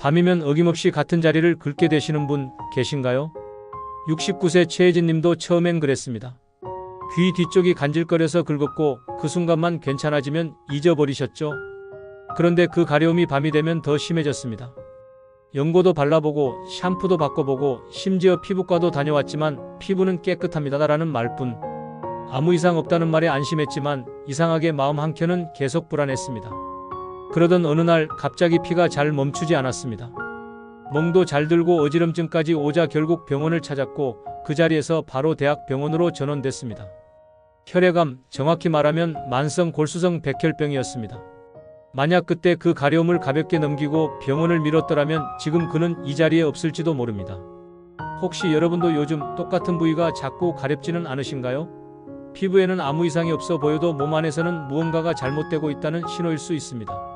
밤이면 어김없이 같은 자리를 긁게 되시는 분 계신가요? 69세 최혜진 님도 처음엔 그랬습니다. 귀 뒤쪽이 간질거려서 긁었고 그 순간만 괜찮아지면 잊어버리셨죠? 그런데 그 가려움이 밤이 되면 더 심해졌습니다. 연고도 발라보고 샴푸도 바꿔보고 심지어 피부과도 다녀왔지만 피부는 깨끗합니다라는 말뿐 아무 이상 없다는 말에 안심했지만 이상하게 마음 한켠은 계속 불안했습니다. 그러던 어느 날 갑자기 피가 잘 멈추지 않았습니다. 멍도 잘 들고 어지럼증까지 오자 결국 병원을 찾았고 그 자리에서 바로 대학병원으로 전원됐습니다. 혈액암, 정확히 말하면 만성 골수성 백혈병이었습니다. 만약 그때 그 가려움을 가볍게 넘기고 병원을 미뤘더라면 지금 그는 이 자리에 없을지도 모릅니다. 혹시 여러분도 요즘 똑같은 부위가 자꾸 가렵지는 않으신가요? 피부에는 아무 이상이 없어 보여도 몸 안에서는 무언가가 잘못되고 있다는 신호일 수 있습니다.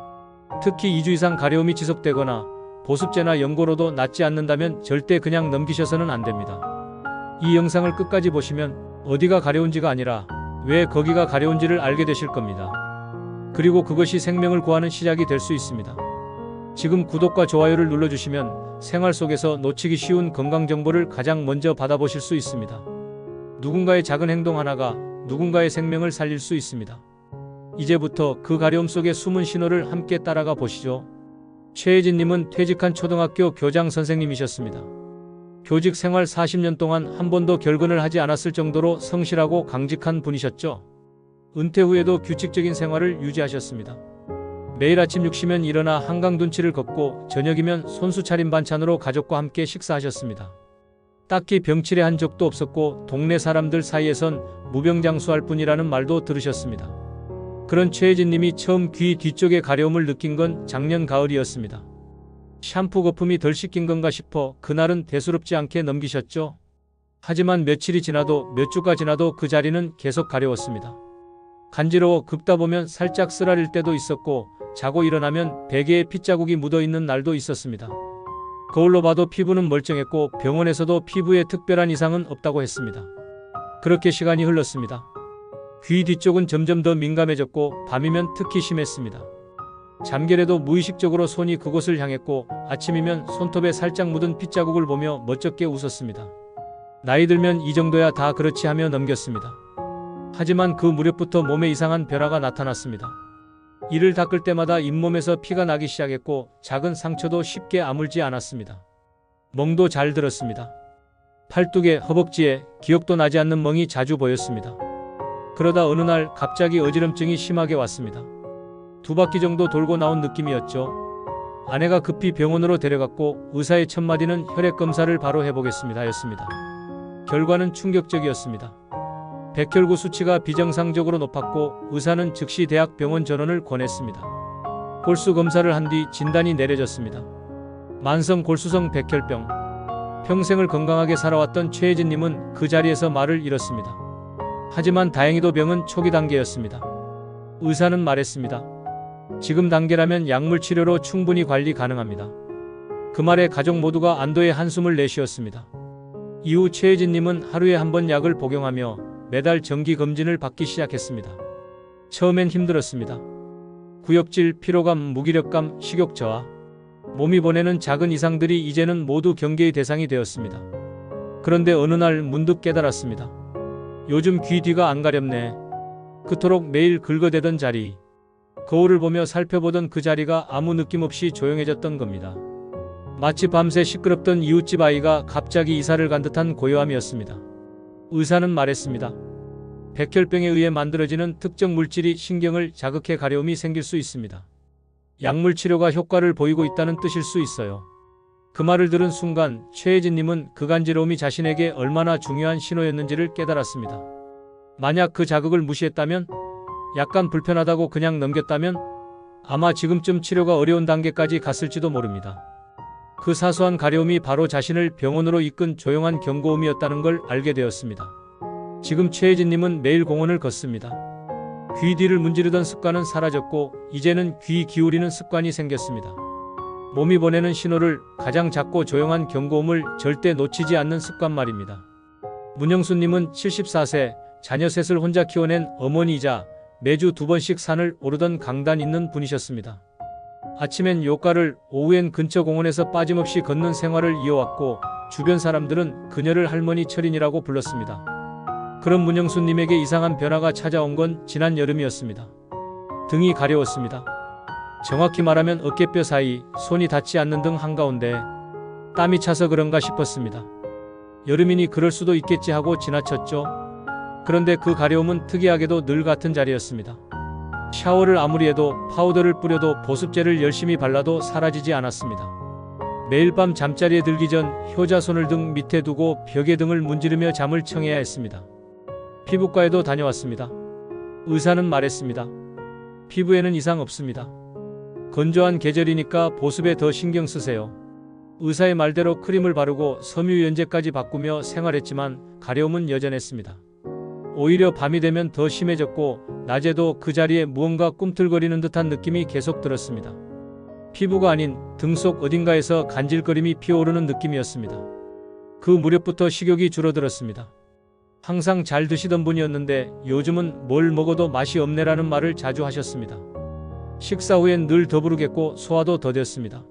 특히 2주 이상 가려움이 지속되거나 보습제나 연고로도 낫지 않는다면 절대 그냥 넘기셔서는 안 됩니다. 이 영상을 끝까지 보시면 어디가 가려운지가 아니라 왜 거기가 가려운지를 알게 되실 겁니다. 그리고 그것이 생명을 구하는 시작이 될 수 있습니다. 지금 구독과 좋아요를 눌러주시면 생활 속에서 놓치기 쉬운 건강 정보를 가장 먼저 받아보실 수 있습니다. 누군가의 작은 행동 하나가 누군가의 생명을 살릴 수 있습니다. 이제부터 그 가려움 속의 숨은 신호를 함께 따라가 보시죠. 최혜진님은 퇴직한 초등학교 교장 선생님이셨습니다. 교직 생활 40년 동안 한 번도 결근을 하지 않았을 정도로 성실하고 강직한 분이셨죠. 은퇴 후에도 규칙적인 생활을 유지하셨습니다. 매일 아침 6시면 일어나 한강 둔치를 걷고 저녁이면 손수 차린 반찬으로 가족과 함께 식사하셨습니다. 딱히 병치레 한 적도 없었고 동네 사람들 사이에선 무병장수할 뿐이라는 말도 들으셨습니다. 그런 최혜진 님이 처음 귀 뒤쪽에 가려움을 느낀 건 작년 가을이었습니다. 샴푸 거품이 덜 씻긴 건가 싶어 그날은 대수롭지 않게 넘기셨죠. 하지만 며칠이 지나도 몇 주가 지나도 그 자리는 계속 가려웠습니다. 간지러워 긁다 보면 살짝 쓰라릴 때도 있었고 자고 일어나면 베개에 핏자국이 묻어 있는 날도 있었습니다. 거울로 봐도 피부는 멀쩡했고 병원에서도 피부에 특별한 이상은 없다고 했습니다. 그렇게 시간이 흘렀습니다. 귀 뒤쪽은 점점 더 민감해졌고 밤이면 특히 심했습니다. 잠결에도 무의식적으로 손이 그곳을 향했고 아침이면 손톱에 살짝 묻은 핏자국을 보며 멋쩍게 웃었습니다. 나이 들면 이 정도야 다 그렇지 하며 넘겼습니다. 하지만 그 무렵부터 몸에 이상한 변화가 나타났습니다. 이를 닦을 때마다 잇몸에서 피가 나기 시작했고 작은 상처도 쉽게 아물지 않았습니다. 멍도 잘 들었습니다. 팔뚝에 허벅지에 기억도 나지 않는 멍이 자주 보였습니다. 그러다 어느 날 갑자기 어지럼증이 심하게 왔습니다. 두 바퀴 정도 돌고 나온 느낌이었죠. 아내가 급히 병원으로 데려갔고 의사의 첫 마디는 혈액 검사를 바로 해보겠습니다 였습니다. 결과는 충격적이었습니다. 백혈구 수치가 비정상적으로 높았고 의사는 즉시 대학병원 전원을 권했습니다. 골수 검사를 한 뒤 진단이 내려졌습니다. 만성 골수성 백혈병. 평생을 건강하게 살아왔던 최혜진님은 그 자리에서 말을 잃었습니다. 하지만 다행히도 병은 초기 단계였습니다. 의사는 말했습니다. 지금 단계라면 약물 치료로 충분히 관리 가능합니다. 그 말에 가족 모두가 안도의 한숨을 내쉬었습니다. 이후 최혜진님은 하루에 한 번 약을 복용하며 매달 정기 검진을 받기 시작했습니다. 처음엔 힘들었습니다. 구역질, 피로감, 무기력감, 식욕 저하. 몸이 보내는 작은 이상들이 이제는 모두 경계의 대상이 되었습니다. 그런데 어느 날 문득 깨달았습니다. 요즘 귀 뒤가 안 가렵네. 그토록 매일 긁어대던 자리. 거울을 보며 살펴보던 그 자리가 아무 느낌 없이 조용해졌던 겁니다. 마치 밤새 시끄럽던 이웃집 아이가 갑자기 이사를 간 듯한 고요함이었습니다. 의사는 말했습니다. 백혈병에 의해 만들어지는 특정 물질이 신경을 자극해 가려움이 생길 수 있습니다. 약물 치료가 효과를 보이고 있다는 뜻일 수 있어요. 그 말을 들은 순간 최혜진님은 그 간지러움이 자신에게 얼마나 중요한 신호였는지를 깨달았습니다. 만약 그 자극을 무시했다면, 약간 불편하다고 그냥 넘겼다면, 아마 지금쯤 치료가 어려운 단계까지 갔을지도 모릅니다. 그 사소한 가려움이 바로 자신을 병원으로 이끈 조용한 경고음이었다는 걸 알게 되었습니다. 지금 최혜진님은 매일 공원을 걷습니다. 귀 뒤를 문지르던 습관은 사라졌고 이제는 귀 기울이는 습관이 생겼습니다. 몸이 보내는 신호를 가장 작고 조용한 경고음을 절대 놓치지 않는 습관 말입니다. 문영수님은 74세 자녀 셋을 혼자 키워낸 어머니이자 매주 두 번씩 산을 오르던 강단 있는 분이셨습니다. 아침엔 요가를 오후엔 근처 공원에서 빠짐없이 걷는 생활을 이어왔고 주변 사람들은 그녀를 할머니 철인이라고 불렀습니다. 그런 문영수님에게 이상한 변화가 찾아온 건 지난 여름이었습니다. 등이 가려웠습니다. 정확히 말하면 어깨뼈 사이, 손이 닿지 않는 등 한가운데 땀이 차서 그런가 싶었습니다. 여름이니 그럴 수도 있겠지 하고 지나쳤죠. 그런데 그 가려움은 특이하게도 늘 같은 자리였습니다. 샤워를 아무리 해도 파우더를 뿌려도 보습제를 열심히 발라도 사라지지 않았습니다. 매일 밤 잠자리에 들기 전 효자손을 등 밑에 두고 벽에 등을 문지르며 잠을 청해야 했습니다. 피부과에도 다녀왔습니다. 의사는 말했습니다. 피부에는 이상 없습니다. 건조한 계절이니까 보습에 더 신경 쓰세요. 의사의 말대로 크림을 바르고 섬유유연제까지 바꾸며 생활했지만 가려움은 여전했습니다. 오히려 밤이 되면 더 심해졌고 낮에도 그 자리에 무언가 꿈틀거리는 듯한 느낌이 계속 들었습니다. 피부가 아닌 등 속 어딘가에서 간질거림이 피어오르는 느낌이었습니다. 그 무렵부터 식욕이 줄어들었습니다. 항상 잘 드시던 분이었는데 요즘은 뭘 먹어도 맛이 없네라는 말을 자주 하셨습니다. 식사 후엔 늘 더부르겠고 소화도 더뎠습니다.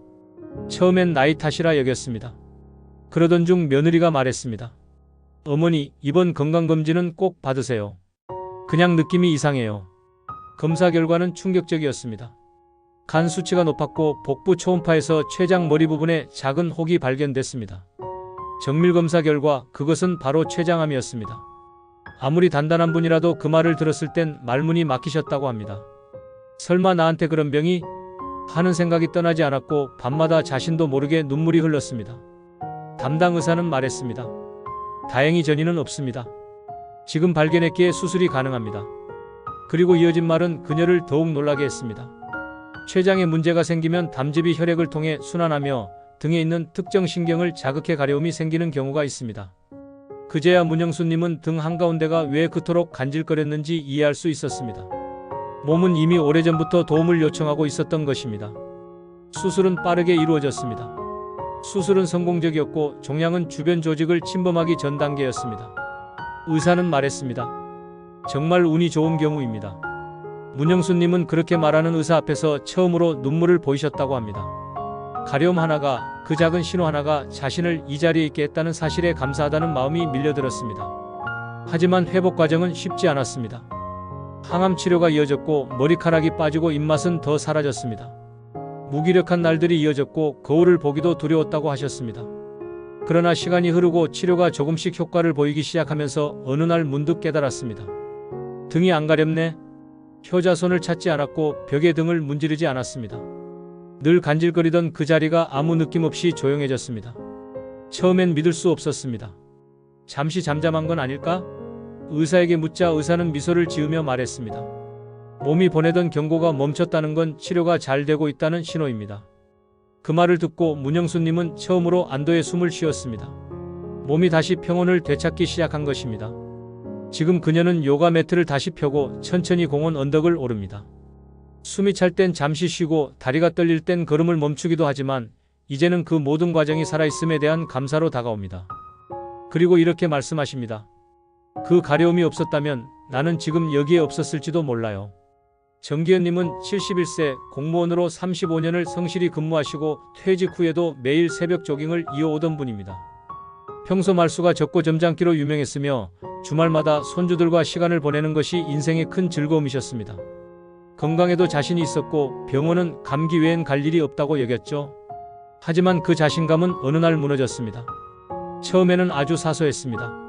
처음엔 나이 탓이라 여겼습니다. 그러던 중 며느리가 말했습니다. 어머니, 이번 건강검진은 꼭 받으세요. 그냥 느낌이 이상해요. 검사 결과는 충격적이었습니다. 간 수치가 높았고 복부 초음파에서 췌장 머리 부분에 작은 혹이 발견됐습니다. 정밀 검사 결과 그것은 바로 췌장암이었습니다. 아무리 단단한 분이라도 그 말을 들었을 땐 말문이 막히셨다고 합니다. 설마 나한테 그런 병이? 하는 생각이 떠나지 않았고 밤마다 자신도 모르게 눈물이 흘렀습니다. 담당 의사는 말했습니다. 다행히 전이는 없습니다. 지금 발견했기에 수술이 가능합니다. 그리고 이어진 말은 그녀를 더욱 놀라게 했습니다. 췌장에 문제가 생기면 담즙이 혈액을 통해 순환하며 등에 있는 특정 신경을 자극해 가려움이 생기는 경우가 있습니다. 그제야 문영수님은 등 한가운데가 왜 그토록 간질거렸는지 이해할 수 있었습니다. 몸은 이미 오래전부터 도움을 요청하고 있었던 것입니다. 수술은 빠르게 이루어졌습니다. 수술은 성공적이었고 종양은 주변 조직을 침범하기 전 단계였습니다. 의사는 말했습니다. 정말 운이 좋은 경우입니다. 문영수님은 그렇게 말하는 의사 앞에서 처음으로 눈물을 보이셨다고 합니다. 가려움 하나가 그 작은 신호 하나가 자신을 이 자리에 있게 했다는 사실에 감사하다는 마음이 밀려들었습니다. 하지만 회복 과정은 쉽지 않았습니다. 항암 치료가 이어졌고 머리카락이 빠지고 입맛은 더 사라졌습니다. 무기력한 날들이 이어졌고 거울을 보기도 두려웠다고 하셨습니다. 그러나 시간이 흐르고 치료가 조금씩 효과를 보이기 시작하면서 어느 날 문득 깨달았습니다. 등이 안 가렵네. 효자손을 찾지 않았고 벽에 등을 문지르지 않았습니다. 늘 간질거리던 그 자리가 아무 느낌 없이 조용해졌습니다. 처음엔 믿을 수 없었습니다. 잠시 잠잠한 건 아닐까? 의사에게 묻자 의사는 미소를 지으며 말했습니다. 몸이 보내던 경고가 멈췄다는 건 치료가 잘 되고 있다는 신호입니다. 그 말을 듣고 문영수님은 처음으로 안도의 숨을 쉬었습니다. 몸이 다시 평온을 되찾기 시작한 것입니다. 지금 그녀는 요가 매트를 다시 펴고 천천히 공원 언덕을 오릅니다. 숨이 찰 땐 잠시 쉬고 다리가 떨릴 땐 걸음을 멈추기도 하지만 이제는 그 모든 과정이 살아있음에 대한 감사로 다가옵니다. 그리고 이렇게 말씀하십니다. 그 가려움이 없었다면 나는 지금 여기에 없었을지도 몰라요. 정기현님은 71세 공무원으로 35년을 성실히 근무하시고 퇴직 후에도 매일 새벽 조깅을 이어오던 분입니다. 평소 말수가 적고 점잖기로 유명했으며 주말마다 손주들과 시간을 보내는 것이 인생의 큰 즐거움이셨습니다. 건강에도 자신이 있었고 병원은 감기 외엔 갈 일이 없다고 여겼죠. 하지만 그 자신감은 어느 날 무너졌습니다. 처음에는 아주 사소했습니다.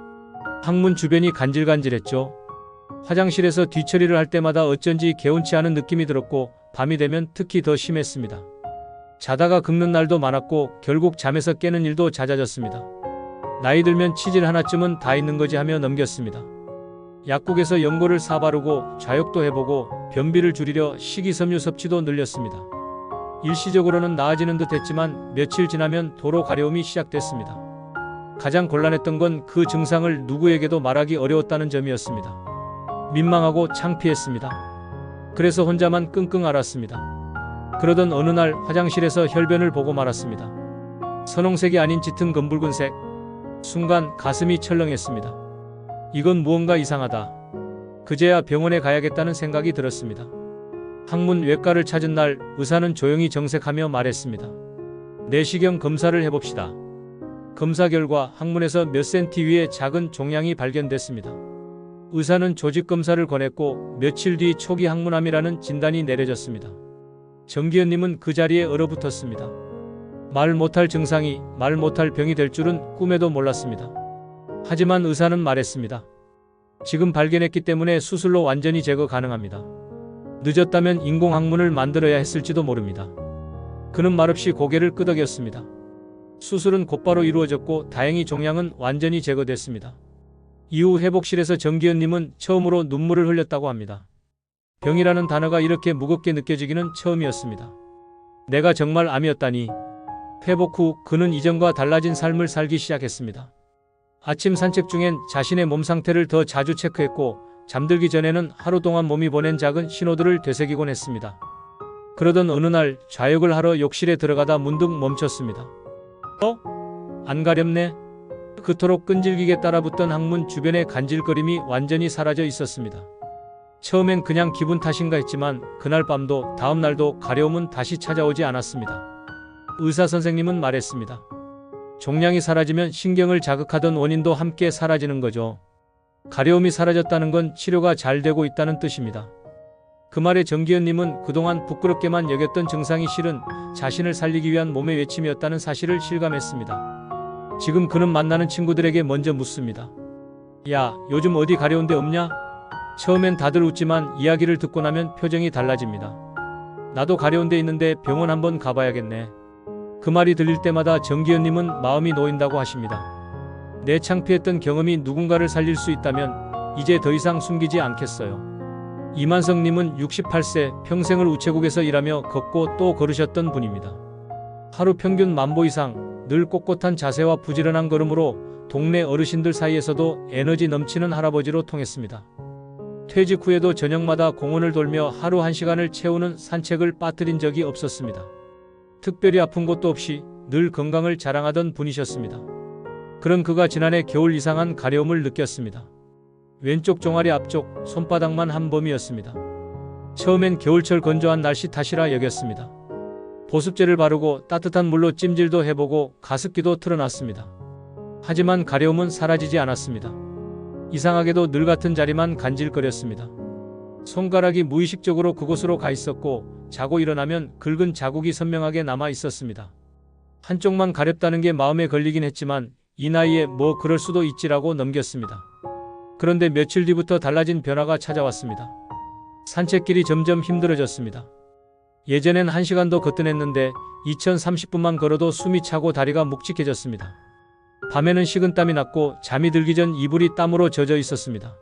항문 주변이 간질간질했죠. 화장실에서 뒤처리를 할 때마다 어쩐지 개운치 않은 느낌이 들었고 밤이 되면 특히 더 심했습니다. 자다가 긁는 날도 많았고 결국 잠에서 깨는 일도 잦아졌습니다. 나이 들면 치질 하나쯤은 다 있는 거지 하며 넘겼습니다. 약국에서 연고를 사바르고 좌욕도 해보고 변비를 줄이려 식이섬유 섭취도 늘렸습니다. 일시적으로는 나아지는 듯 했지만 며칠 지나면 도로 가려움이 시작됐습니다. 가장 곤란했던 건 그 증상을 누구에게도 말하기 어려웠다는 점이었습니다. 민망하고 창피했습니다. 그래서 혼자만 끙끙 앓았습니다. 그러던 어느 날 화장실에서 혈변을 보고 말았습니다. 선홍색이 아닌 짙은 검붉은색. 순간 가슴이 철렁했습니다. 이건 무언가 이상하다. 그제야 병원에 가야겠다는 생각이 들었습니다. 항문 외과를 찾은 날 의사는 조용히 정색하며 말했습니다. 내시경 검사를 해봅시다. 검사 결과 항문에서 몇 센티 위에 작은 종양이 발견됐습니다. 의사는 조직 검사를 권했고 며칠 뒤 초기 항문암이라는 진단이 내려졌습니다. 정기현님은 그 자리에 얼어붙었습니다. 말 못할 증상이 말 못할 병이 될 줄은 꿈에도 몰랐습니다. 하지만 의사는 말했습니다. 지금 발견했기 때문에 수술로 완전히 제거 가능합니다. 늦었다면 인공항문을 만들어야 했을지도 모릅니다. 그는 말없이 고개를 끄덕였습니다. 수술은 곧바로 이루어졌고 다행히 종양은 완전히 제거됐습니다. 이후 회복실에서 정기현님은 처음으로 눈물을 흘렸다고 합니다. 병이라는 단어가 이렇게 무겁게 느껴지기는 처음이었습니다. 내가 정말 암이었다니. 회복 후 그는 이전과 달라진 삶을 살기 시작했습니다. 아침 산책 중엔 자신의 몸 상태를 더 자주 체크했고 잠들기 전에는 하루 동안 몸이 보낸 작은 신호들을 되새기곤 했습니다. 그러던 어느 날 좌욕을 하러 욕실에 들어가다 문득 멈췄습니다. 어? 안 가렵네? 그토록 끈질기게 따라붙던 항문 주변의 간질거림이 완전히 사라져 있었습니다. 처음엔 그냥 기분 탓인가 했지만 그날 밤도 다음 날도 가려움은 다시 찾아오지 않았습니다. 의사 선생님은 말했습니다. 종양이 사라지면 신경을 자극하던 원인도 함께 사라지는 거죠. 가려움이 사라졌다는 건 치료가 잘 되고 있다는 뜻입니다. 그 말에 정기현님은 그동안 부끄럽게만 여겼던 증상이 실은 자신을 살리기 위한 몸의 외침이었다는 사실을 실감했습니다. 지금 그는 만나는 친구들에게 먼저 묻습니다. 야, 요즘 어디 가려운 데 없냐? 처음엔 다들 웃지만 이야기를 듣고 나면 표정이 달라집니다. 나도 가려운 데 있는데 병원 한번 가봐야겠네. 그 말이 들릴 때마다 정기현님은 마음이 놓인다고 하십니다. 내 창피했던 경험이 누군가를 살릴 수 있다면 이제 더 이상 숨기지 않겠어요. 이만성님은 68세 평생을 우체국에서 일하며 걷고 또 걸으셨던 분입니다. 하루 평균 만보 이상 늘 꼿꼿한 자세와 부지런한 걸음으로 동네 어르신들 사이에서도 에너지 넘치는 할아버지로 통했습니다. 퇴직 후에도 저녁마다 공원을 돌며 하루 한 시간을 채우는 산책을 빠뜨린 적이 없었습니다. 특별히 아픈 것도 없이 늘 건강을 자랑하던 분이셨습니다. 그런 그가 지난해 겨울 이상한 가려움을 느꼈습니다. 왼쪽 종아리 앞쪽 손바닥만 한 범이었습니다. 처음엔 겨울철 건조한 날씨 탓이라 여겼습니다. 보습제를 바르고 따뜻한 물로 찜질도 해보고 가습기도 틀어놨습니다. 하지만 가려움은 사라지지 않았습니다. 이상하게도 늘 같은 자리만 간질거렸습니다. 손가락이 무의식적으로 그곳으로 가 있었고 자고 일어나면 긁은 자국이 선명하게 남아 있었습니다. 한쪽만 가렵다는 게 마음에 걸리긴 했지만 이 나이에 뭐 그럴 수도 있지라고 넘겼습니다. 그런데 며칠 뒤부터 달라진 변화가 찾아왔습니다. 산책길이 점점 힘들어졌습니다. 예전엔 1시간도 거뜬했는데 2030분만 걸어도 숨이 차고 다리가 묵직해졌습니다. 밤에는 식은땀이 났고 잠이 들기 전 이불이 땀으로 젖어 있었습니다.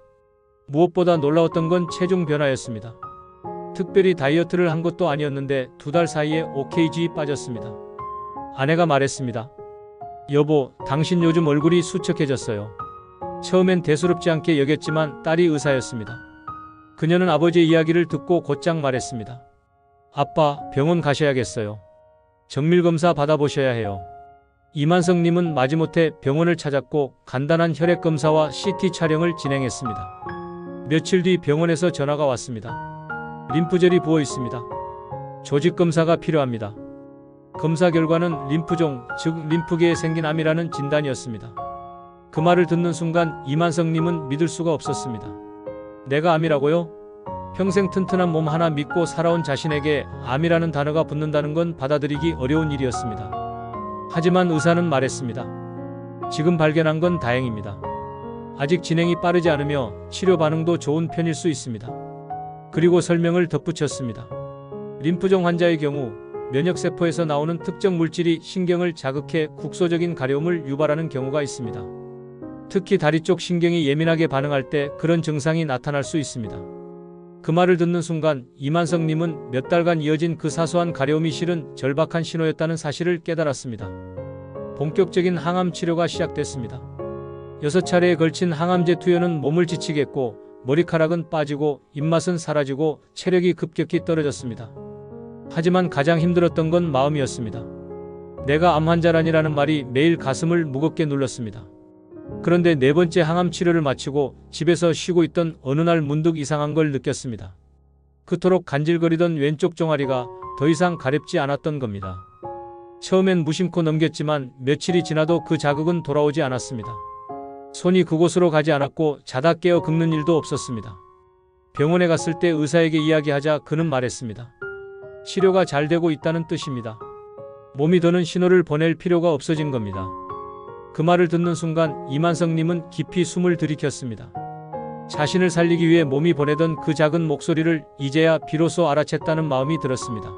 무엇보다 놀라웠던 건 체중 변화였습니다. 특별히 다이어트를 한 것도 아니었는데 두 달 사이에 5kg이 빠졌습니다. 아내가 말했습니다. 여보, 당신 요즘 얼굴이 수척해졌어요. 처음엔 대수롭지 않게 여겼지만 딸이 의사였습니다. 그녀는 아버지의 이야기를 듣고 곧장 말했습니다. 아빠, 병원 가셔야겠어요. 정밀검사 받아보셔야 해요. 이만성님은 마지못해 병원을 찾았고 간단한 혈액검사와 CT 촬영을 진행했습니다. 며칠 뒤 병원에서 전화가 왔습니다. 림프절이 부어 있습니다. 조직 검사가 필요합니다. 검사 결과는 림프종, 즉 림프계에 생긴 암이라는 진단이었습니다. 그 말을 듣는 순간 이만성님은 믿을 수가 없었습니다. 내가 암이라고요? 평생 튼튼한 몸 하나 믿고 살아온 자신에게 암이라는 단어가 붙는다는 건 받아들이기 어려운 일이었습니다. 하지만 의사는 말했습니다. 지금 발견한 건 다행입니다. 아직 진행이 빠르지 않으며 치료 반응도 좋은 편일 수 있습니다. 그리고 설명을 덧붙였습니다. 림프종 환자의 경우 면역세포에서 나오는 특정 물질이 신경을 자극해 국소적인 가려움을 유발하는 경우가 있습니다. 특히 다리 쪽 신경이 예민하게 반응할 때 그런 증상이 나타날 수 있습니다. 그 말을 듣는 순간 이만성님은 몇 달간 이어진 그 사소한 가려움이 실은 절박한 신호였다는 사실을 깨달았습니다. 본격적인 항암 치료가 시작됐습니다. 여섯 차례에 걸친 항암제 투여는 몸을 지치게 했고 머리카락은 빠지고 입맛은 사라지고 체력이 급격히 떨어졌습니다. 하지만 가장 힘들었던 건 마음이었습니다. 내가 암 환자라니라는 말이 매일 가슴을 무겁게 눌렀습니다. 그런데 네 번째 항암 치료를 마치고 집에서 쉬고 있던 어느 날 문득 이상한 걸 느꼈습니다. 그토록 간질거리던 왼쪽 종아리가 더 이상 가렵지 않았던 겁니다. 처음엔 무심코 넘겼지만 며칠이 지나도 그 자극은 돌아오지 않았습니다. 손이 그곳으로 가지 않았고 자다 깨어 긁는 일도 없었습니다. 병원에 갔을 때 의사에게 이야기하자 그는 말했습니다. 치료가 잘 되고 있다는 뜻입니다. 몸이 더는 신호를 보낼 필요가 없어진 겁니다. 그 말을 듣는 순간 이만성님은 깊이 숨을 들이켰습니다. 자신을 살리기 위해 몸이 보내던 그 작은 목소리를 이제야 비로소 알아챘다는 마음이 들었습니다.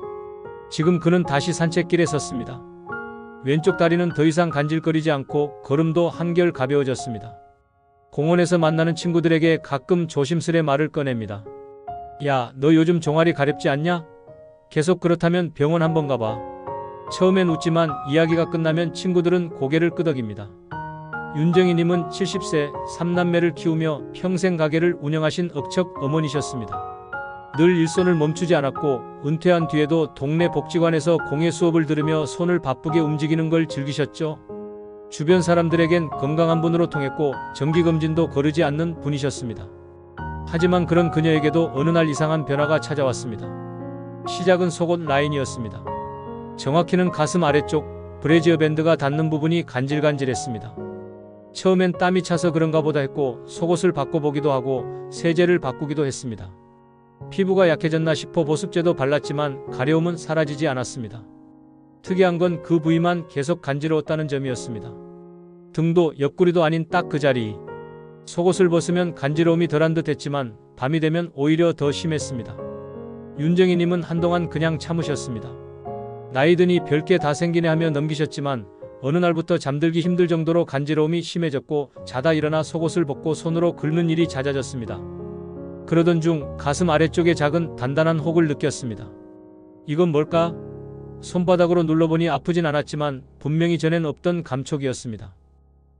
지금 그는 다시 산책길에 섰습니다. 왼쪽 다리는 더 이상 간질거리지 않고 걸음도 한결 가벼워졌습니다. 공원에서 만나는 친구들에게 가끔 조심스레 말을 꺼냅니다. 야, 너 요즘 종아리 가렵지 않냐? 계속 그렇다면 병원 한번 가봐. 처음엔 웃지만 이야기가 끝나면 친구들은 고개를 끄덕입니다. 윤정희님은 70세 3남매를 키우며 평생 가게를 운영하신 억척 어머니셨습니다. 늘 일손을 멈추지 않았고 은퇴한 뒤에도 동네 복지관에서 공예 수업을 들으며 손을 바쁘게 움직이는 걸 즐기셨죠. 주변 사람들에겐 건강한 분으로 통했고 정기검진도 거르지 않는 분이셨습니다. 하지만 그런 그녀에게도 어느 날 이상한 변화가 찾아왔습니다. 시작은 속옷 라인이었습니다. 정확히는 가슴 아래쪽 브래지어 밴드가 닿는 부분이 간질간질했습니다. 처음엔 땀이 차서 그런가 보다 했고 속옷을 바꿔보기도 하고 세제를 바꾸기도 했습니다. 피부가 약해졌나 싶어 보습제도 발랐지만 가려움은 사라지지 않았습니다. 특이한 건 그 부위만 계속 간지러웠다는 점이었습니다. 등도 옆구리도 아닌 딱 그 자리. 속옷을 벗으면 간지러움이 덜한 듯 했지만 밤이 되면 오히려 더 심했습니다. 윤정희님은 한동안 그냥 참으셨습니다. 나이 드니 별게 다 생기네 하며 넘기셨지만 어느 날부터 잠들기 힘들 정도로 간지러움이 심해졌고 자다 일어나 속옷을 벗고 손으로 긁는 일이 잦아졌습니다. 그러던 중 가슴 아래쪽에 작은 단단한 혹을 느꼈습니다. 이건 뭘까? 손바닥으로 눌러보니 아프진 않았지만 분명히 전엔 없던 감촉이었습니다.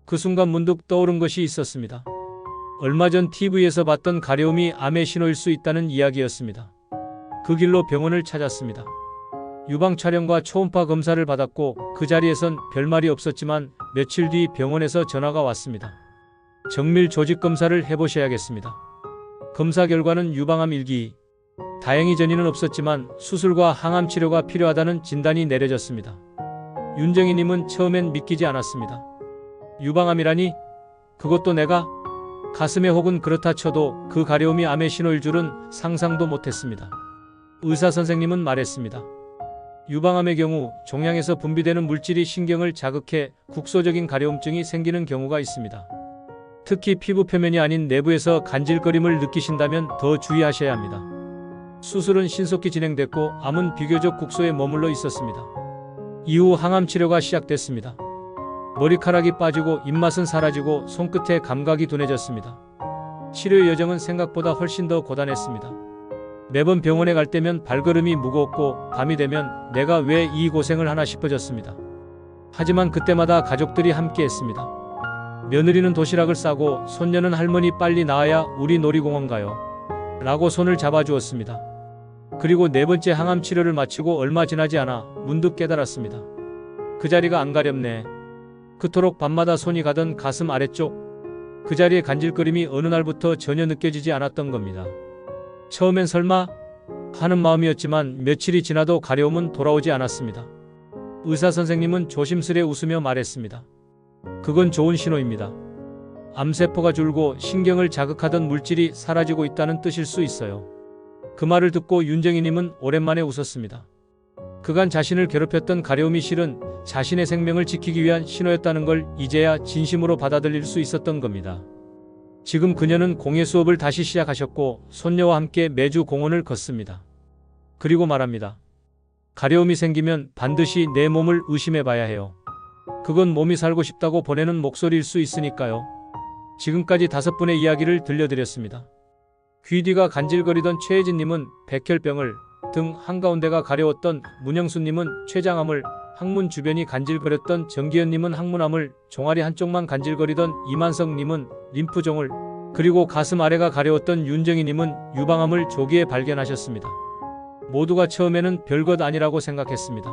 그 순간 문득 떠오른 것이 있었습니다. 얼마 전 TV에서 봤던 가려움이 암의 신호일 수 있다는 이야기였습니다. 그 길로 병원을 찾았습니다. 유방 촬영과 초음파 검사를 받았고 그 자리에선 별말이 없었지만 며칠 뒤 병원에서 전화가 왔습니다. 정밀 조직 검사를 해보셔야겠습니다. 검사 결과는 유방암 1기. 다행히 전이는 없었지만 수술과 항암 치료가 필요하다는 진단이 내려졌습니다. 윤정희님은 처음엔 믿기지 않았습니다. 유방암이라니? 그것도 내가? 가슴에 혹은 그렇다 쳐도 그 가려움이 암의 신호일 줄은 상상도 못했습니다. 의사 선생님은 말했습니다. 유방암의 경우 종양에서 분비되는 물질이 신경을 자극해 국소적인 가려움증이 생기는 경우가 있습니다. 특히 피부 표면이 아닌 내부에서 간질거림을 느끼신다면 더 주의하셔야 합니다. 수술은 신속히 진행됐고 암은 비교적 국소에 머물러 있었습니다. 이후 항암 치료가 시작됐습니다. 머리카락이 빠지고 입맛은 사라지고 손끝에 감각이 둔해졌습니다. 치료 여정은 생각보다 훨씬 더 고단했습니다. 매번 병원에 갈 때면 발걸음이 무거웠고 밤이 되면 내가 왜 이 고생을 하나 싶어졌습니다. 하지만 그때마다 가족들이 함께 했습니다. 며느리는 도시락을 싸고 손녀는 할머니 빨리 나와야 우리 놀이공원 가요. 라고 손을 잡아주었습니다. 그리고 네 번째 항암 치료를 마치고 얼마 지나지 않아 문득 깨달았습니다. 그 자리가 안 가렵네. 그토록 밤마다 손이 가던 가슴 아래쪽 그 자리에 간질거림이 어느 날부터 전혀 느껴지지 않았던 겁니다. 처음엔 설마 하는 마음이었지만 며칠이 지나도 가려움은 돌아오지 않았습니다. 의사 선생님은 조심스레 웃으며 말했습니다. 그건 좋은 신호입니다. 암세포가 줄고 신경을 자극하던 물질이 사라지고 있다는 뜻일 수 있어요. 그 말을 듣고 윤정희님은 오랜만에 웃었습니다. 그간 자신을 괴롭혔던 가려움이 실은 자신의 생명을 지키기 위한 신호였다는 걸 이제야 진심으로 받아들일 수 있었던 겁니다. 지금 그녀는 공예 수업을 다시 시작하셨고 손녀와 함께 매주 공원을 걷습니다. 그리고 말합니다. 가려움이 생기면 반드시 내 몸을 의심해 봐야 해요. 그건 몸이 살고 싶다고 보내는 목소리일 수 있으니까요. 지금까지 다섯 분의 이야기를 들려드렸습니다. 귀 뒤가 간질거리던 최혜진님은 백혈병을, 등 한가운데가 가려웠던 문영수님은 췌장암을, 항문 주변이 간질거렸던 정기현님은 항문암을, 종아리 한쪽만 간질거리던 이만성님은 림프종을, 그리고 가슴 아래가 가려웠던 윤정희님은 유방암을 조기에 발견하셨습니다. 모두가 처음에는 별것 아니라고 생각했습니다.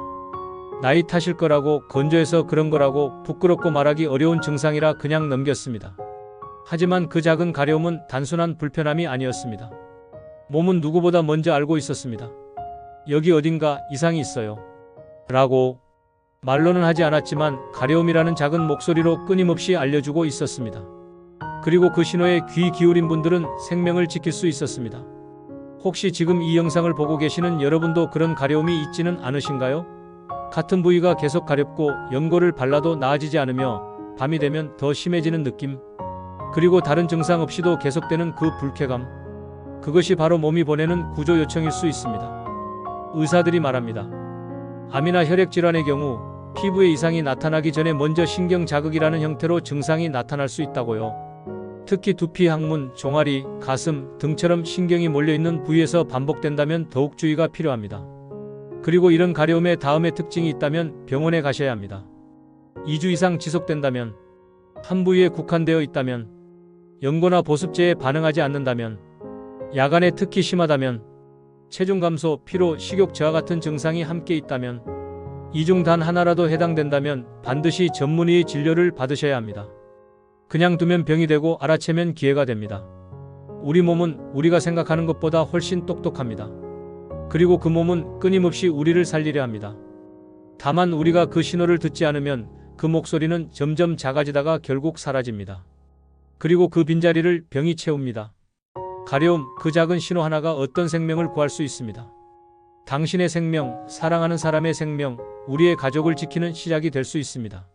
나이 탓일 거라고 건조해서 그런 거라고 부끄럽고 말하기 어려운 증상이라 그냥 넘겼습니다. 하지만 그 작은 가려움은 단순한 불편함이 아니었습니다. 몸은 누구보다 먼저 알고 있었습니다. 여기 어딘가 이상이 있어요. 라고 말로는 하지 않았지만 가려움이라는 작은 목소리로 끊임없이 알려주고 있었습니다. 그리고 그 신호에 귀 기울인 분들은 생명을 지킬 수 있었습니다. 혹시 지금 이 영상을 보고 계시는 여러분도 그런 가려움이 있지는 않으신가요? 같은 부위가 계속 가렵고 연고를 발라도 나아지지 않으며 밤이 되면 더 심해지는 느낌. 그리고 다른 증상 없이도 계속되는 그 불쾌감. 그것이 바로 몸이 보내는 구조 요청일 수 있습니다. 의사들이 말합니다. 암이나 혈액 질환의 경우 피부에 이상이 나타나기 전에 먼저 신경 자극이라는 형태로 증상이 나타날 수 있다고요. 특히 두피, 항문, 종아리, 가슴 등처럼 신경이 몰려있는 부위에서 반복된다면 더욱 주의가 필요합니다. 그리고 이런 가려움의 다음의 특징이 있다면 병원에 가셔야 합니다. 2주 이상 지속된다면, 한 부위에 국한되어 있다면, 연고나 보습제에 반응하지 않는다면, 야간에 특히 심하다면, 체중 감소, 피로, 식욕 저하 같은 증상이 함께 있다면, 이 중 단 하나라도 해당된다면 반드시 전문의의 진료를 받으셔야 합니다. 그냥 두면 병이 되고 알아채면 기회가 됩니다. 우리 몸은 우리가 생각하는 것보다 훨씬 똑똑합니다. 그리고 그 몸은 끊임없이 우리를 살리려 합니다. 다만 우리가 그 신호를 듣지 않으면 그 목소리는 점점 작아지다가 결국 사라집니다. 그리고 그 빈자리를 병이 채웁니다. 가려움, 그 작은 신호 하나가 어떤 생명을 구할 수 있습니다. 당신의 생명, 사랑하는 사람의 생명, 우리의 가족을 지키는 시작이 될 수 있습니다.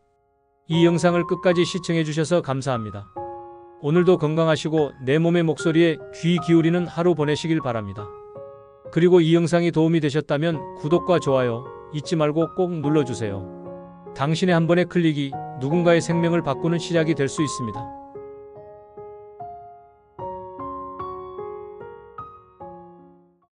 이 영상을 끝까지 시청해 주셔서 감사합니다. 오늘도 건강하시고 내 몸의 목소리에 귀 기울이는 하루 보내시길 바랍니다. 그리고 이 영상이 도움이 되셨다면 구독과 좋아요 잊지 말고 꼭 눌러주세요. 당신의 한 번의 클릭이 누군가의 생명을 바꾸는 시작이 될 수 있습니다.